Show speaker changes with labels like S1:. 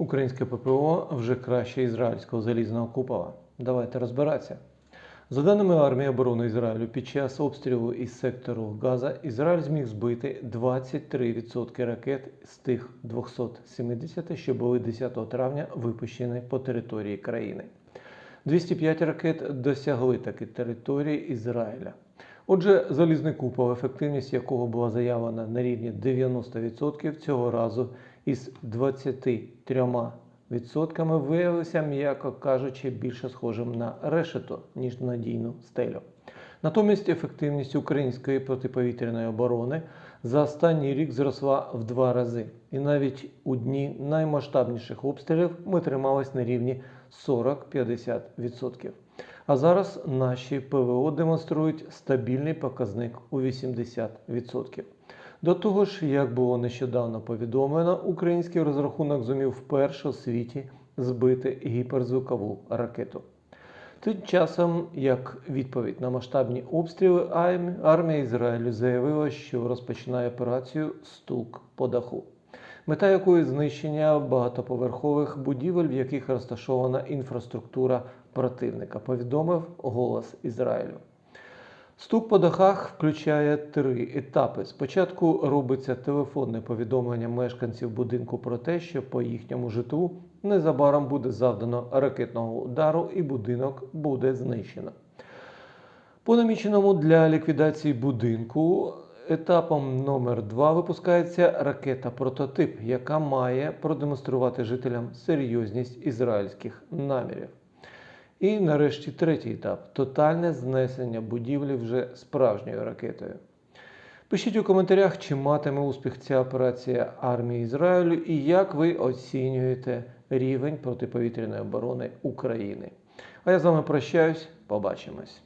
S1: Українське ППО вже краще ізраїльського залізного купола. Давайте розбиратися. За даними армії оборони Ізраїлю, під час обстрілу із сектору Газа Ізраїль зміг збити 23% ракет з тих 270, що були 10 травня випущені по території країни. 205 ракет досягли таки території Ізраїля. Отже, залізний купол, ефективність якого була заявлена на рівні 90%, цього разу із 23% виявився, м'яко кажучи, більше схожим на решето, ніж на надійну стелю. Натомість ефективність української протиповітряної оборони за останній рік зросла в два рази. І навіть у дні наймасштабніших обстрілів ми тримались на рівні 40-50%. А зараз наші ПВО демонструють стабільний показник у 80%. До того ж, як було нещодавно повідомлено, український розрахунок зумів вперше у світі збити гіперзвукову ракету. Тим часом, як відповідь на масштабні обстріли, армія Ізраїлю заявила, що розпочинає операцію Стук по даху, мета якої знищення багатоповерхових будівель, в яких розташована інфраструктура противника, повідомив голос Ізраїлю. Стук по дахах включає три етапи. Спочатку робиться телефонне повідомлення мешканців будинку про те, що по їхньому житлу незабаром буде завдано ракетного удару і будинок буде знищено. По наміченому для ліквідації будинку етапом номер 2 випускається ракета-прототип, яка має продемонструвати жителям серйозність ізраїльських намірів. І нарешті третій етап тотальне знесення будівлі вже справжньою ракетою. Пишіть у коментарях, чи матиме успіх ця операція армії Ізраїлю і як ви оцінюєте рівень протиповітряної оборони України. А я з вами прощаюсь, побачимось.